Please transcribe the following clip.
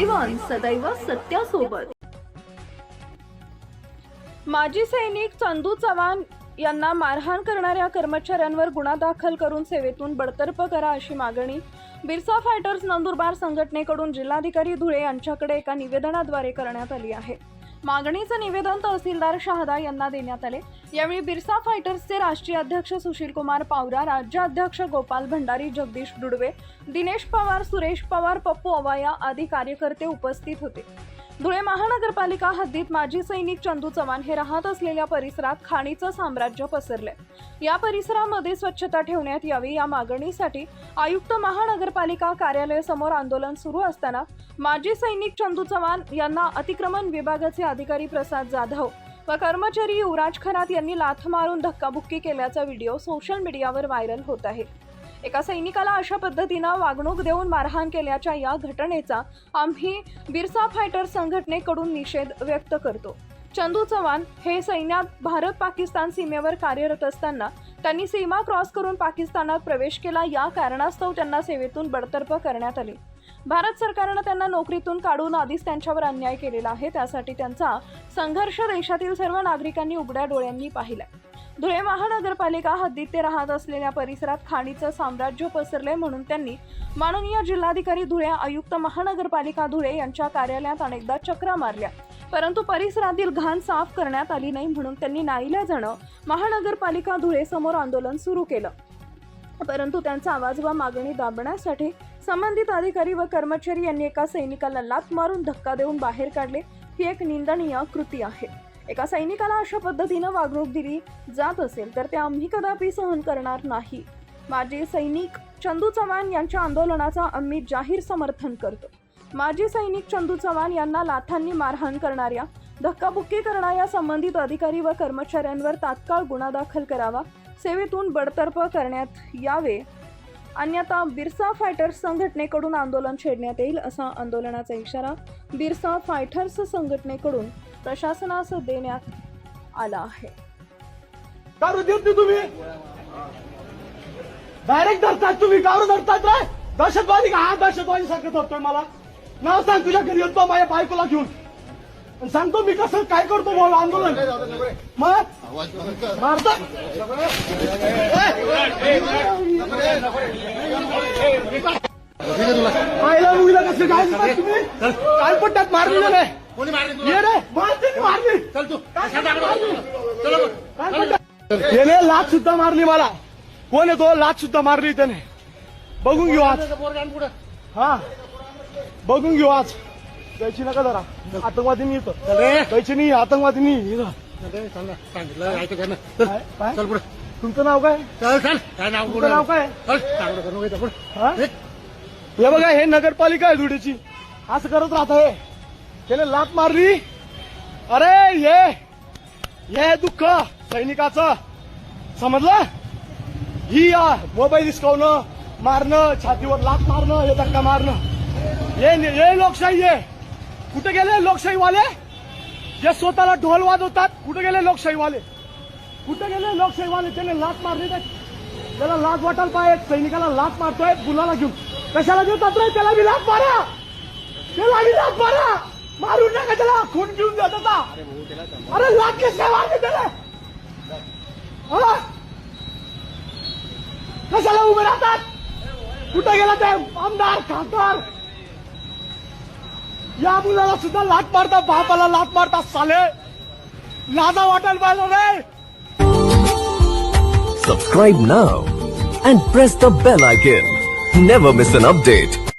सदैव सत्यासोबत. माजी सैनिक चंदू चव्हाण यांना मारहाण करणाऱ्या कर्मचाऱ्यांवर गुन्हा दाखल करून सेवेतून बडतर्फ करा अशी मागणी. बिरसा फायटर्स नंदुरबार संघटनेकडून जिल्हाधिकारी धुळे यांच्याकडे एका निवेदनाद्वारे करण्यात आली आहे. मागणीचं निवेदन तहसीलदार शहादा यांना देण्यात आले. यावेळी बिरसा फायटर्सचे राष्ट्रीय अध्यक्ष सुशीलकुमार पावरा राज्याध्यक्ष गोपाल भंडारी जगदीश दुडवे दिनेश पवार सुरेश पवार पप्पू अवाया आदी कार्यकर्ते उपस्थित होते. धुळे महानगरपालिका हद्दीत माजी सैनिक चंदू चव्हाण हे राहत असलेल्या परिसरात खाणीचं साम्राज्य पसरले या परिसरामध्ये स्वच्छता ठेवण्यात यावी या मागणीसाठी आयुक्त महानगरपालिका कार्यालयासमोर आंदोलन सुरू असताना माजी सैनिक चंदू चव्हाण यांना अतिक्रमण विभागाचे अधिकारी प्रसाद जाधव व कर्मचारी युवराज खरात यांनी लाथ मारून धक्काबुक्की केल्याचा व्हिडिओ सोशल मीडियावर व्हायरल होत आहे. एका सैनिकाला अशा पद्धतीनं वागणूक देऊन मारहाण केल्याच्या या घटनेचा आम्ही बिरसा फायटर संघटनेकडून निषेध व्यक्त करतो. चंदू चव्हाण हे सैन्यात भारत पाकिस्तान सीमेवर कार्यरत असताना त्यांनी सीमा क्रॉस करून पाकिस्तानात प्रवेश केला. या कारणास्तव त्यांना सेवेतून बडतर्फ करण्यात आले. भारत सरकारनं त्यांना नोकरीतून काढून आधीच त्यांच्यावर अन्याय केलेला आहे. त्यासाठी त्यांचा संघर्ष देशातील सर्व नागरिकांनी उघड्या डोळ्यांनी पाहिलाय. धुळे महानगरपालिका हद्दीत ते राहत असलेल्या परिसरात खाणीचं साम्राज्य पसरले म्हणून त्यांनी माननीय जिल्हाधिकारी धुळे आयुक्त महानगरपालिका धुळे यांच्या कार्यालयात अनेकदा चक्रा मारल्या. परंतु परिसरातील घाण साफ करण्यात आली नाही म्हणून त्यांनी नाईलाजानं महानगरपालिका धुळे समोर आंदोलन सुरू केलं. परंतु त्यांचा आवाज व मागणी दाबण्यासाठी संबंधित अधिकारी व कर्मचारी यांनी एका सैनिकाला लात मारून धक्का देऊन बाहेर काढले. ही एक निंदनीय कृती आहे. एका सैनिकाला अशा पद्धतीनं वागणूक दिली जात असेल तर ते आम्ही कदापि सहन करणार नाही. माजी सैनिक चंदू चव्हाण यांच्या आंदोलनाचा आम्ही जाहीर समर्थन करतो. माजी सैनिक चंदू चव्हाण यांना लाथांनी मारहाण करणाऱ्या धक्काबुक्की करणाऱ्या संबंधित अधिकारी व कर्मचाऱ्यांवर तात्काळ गुन्हा दाखल करावा सेवेतून बडतर्फ करण्यात यावे. अन्यथा बिरसा फायटर्स संघटनेकडून आंदोलन छेडण्यात येईल असा आंदोलनाचा इशारा बिरसा फायटर्स संघटनेकडून प्रशासनास देण्यात आला आहे दारू देत नाही तुम्ही डायरेक्ट धरतात तुम्ही कारू धरतात रे दहशतवादी का हा दहशतवादी सारखं धरतोय मला नाव सांग तुझ्या घरी येतो माझ्या बायकोला घेऊन आणि सांगतो मी कसं काय करतो भाऊ आंदोलन मग मारता पाहिलं मुलीला कसं काय तुम्ही काय पट्ट्यात मारली नाही कोणी मारली चल? त्याने लाच सुद्धा मारली मला. कोण आहे तो? लाच सुद्धा मारली त्याने. बघून घेऊ आज. पुढे. हा. बघून घेऊ आज. द्यायची नका जरा. आतंकवादी नाही इथं द्यायची नाही आतंकवादी नाही. इथं. सांगितलं ऐकतो का ना. काय? काय? चल पुढे. तुमचं नाव काय? चल चल. काय नाव तुमचं नाव काय? चल चांगलं पुढे. हा? हे बघा हे नगरपालिका आहे धुळ्याची असं करत राहत हे. त्याने लात मारली. अरे ये. हे दुःख सैनिकाचं. समजलं? ही या मोबाईल हिसकावणं मारणं छातीवर लात मारणं हे धक्का मारणं. हे ये लोकशाही आहे कुठे गेले लोकशाहीवाले? जे स्वतःला ढोल वाजवतात कुठे गेले लोकशाहीवाले? कुठे गेले लोकशाहीवाले? त्याने लाच मारली त्याला लाच वाटायला पाहिजे. सैनिकाला लाच मारतोय गुलाला घेऊन. कशाला घेऊन रे? त्याला बी लाच मारा. त्याला बी लाच मारा. मारून नका त्याला खून घेऊन जात होता अरे कस काय मारते त्याला. हा? कशाला उभे राहतात? कुठे गेला ते? आमदार खासदार. या मुलाला सुद्धा लात मारता बापाला लात मारता साले. लाजा वाटायला पाहिजे रे. Subscribe now and press the bell icon. Never miss an update.